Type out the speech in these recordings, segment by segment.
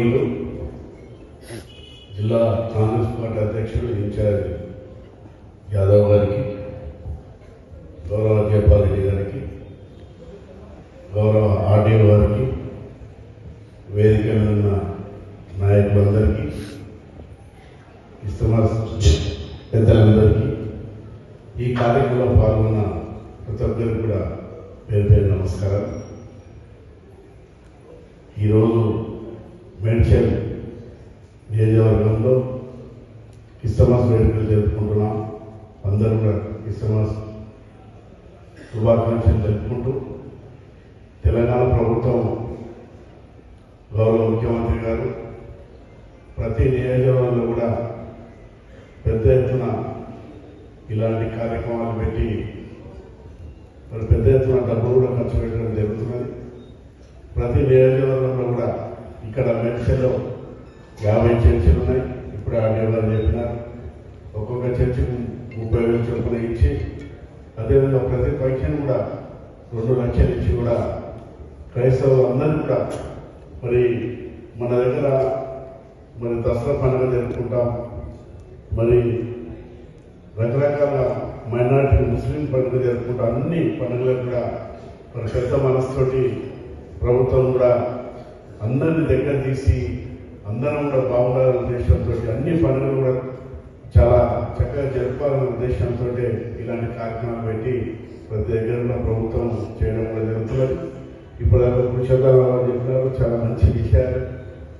గౌరవనీయులు జిల్లా కాంగ్రెస్ పార్టీ అధ్యక్షుడు ఇన్ఛార్జ్ యాదవ్ గారికి గౌరవ జయపాల్ రెడ్డి గారికి గౌరవ ఆర్డీఓ గారికి వేదిక మీద ఉన్న నాయకులందరికీ ఇస్తమా పెద్దలందరికీ ఈ కార్యక్రమంలో పాల్గొన్న ప్రతి ఒక్కరికి కూడా పేరు పేరు నమస్కారం ఈరోజు మెన్షన్ నియోజకవర్గంలో క్రిస్టమస్ వేడుకలు జరుపుకుంటున్నాం. అందరూ కూడా క్రిస్టమస్ శుభాకాంక్షలు జరుపుకుంటూ తెలంగాణ ప్రభుత్వం గౌరవ ముఖ్యమంత్రి గారు ప్రతి నియోజకవర్గంలో కూడా పెద్ద ఎత్తున ఇలాంటి కార్యక్రమాలు పెట్టి మరి పెద్ద ఎత్తున డబ్బులు కూడా ఖర్చు పెట్టడం జరుగుతున్నది. ప్రతి నియోజకవర్గంలో కూడా ఇక్కడ మెడ్సెలో యాభై చర్చిలు ఉన్నాయి. ఇప్పుడు ఆ డెవలప్ చెప్పిన ఒక్కొక్క చర్చికి ముప్పై వేలు చొప్పున ఇచ్చి అదేవిధంగా ప్రతి ఫంక్షన్ కూడా రెండు లక్షలు ఇచ్చి కూడా క్రైస్తవులు అందరూ కూడా మరి మన దగ్గర మరి దసరా పండుగ జరుపుకుంటాం. మరి రకరకాల మైనార్టీ ముస్లిం పండుగ జరుపుకుంటాం. అన్ని పండుగలకు కూడా మరి పెద్ద మనసుతోటి ప్రభుత్వం కూడా అందరిని దగ్గర తీసి అందరం కూడా బాగుండాలనే ఉద్దేశంతో అన్ని పనులు కూడా చాలా చక్కగా జరపాలనే ఉద్దేశంతో ఇలాంటి కార్యక్రమాలు పెట్టి ప్రతి దగ్గర ఉన్న ప్రభుత్వం చేయడం కూడా జరుగుతున్నది. ఇప్పుడు దాకా పురుషోత్తరావు చెప్పినారు చాలా మంచి విషయాలు.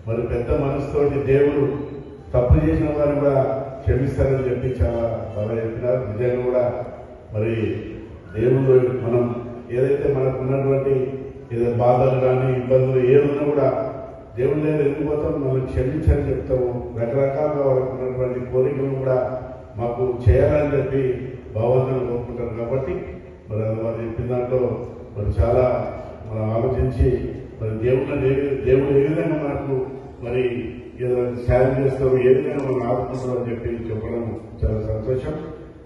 మరి పెద్ద మనసుతోటి దేవుడు తప్పు చేసిన వారిని కూడా క్షమిస్తారని చెప్పి చాలా బాగా చెప్పినారు. నిజంగా కూడా మరి దేవుడు మనం ఏదైతే మనకు ఏదైనా బాధలు కానీ ఇబ్బందులు ఏమున్నా కూడా దేవుడి లేదు వెళ్ళిపోతాం మనం క్షమించని చెప్తాము. రకరకాలుగా వాళ్ళకు ఉన్నటువంటి కోరికలు కూడా మాకు చేయాలని చెప్పి భావంతులు కోరుకుంటారు. కాబట్టి మరి అది వారు చెప్పిన దాంట్లో మరి చాలా మనం ఆలోచించి మరి దేవుడిని ఏ- దేవుడు ఏ విధంగా మనకు మరి ఏదైనా సాయం చేస్తాము ఏ విధంగా మనం ఆదుకుంటాం చెప్పి చెప్పడం చాలా సంతోషం.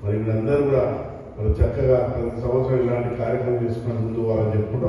మరి వీళ్ళందరూ కూడా మరి చక్కగా ప్రతి సంవత్సరం ఇలాంటి కార్యక్రమం చేసుకుని ముందు వాళ్ళని చెప్పుకుంటూ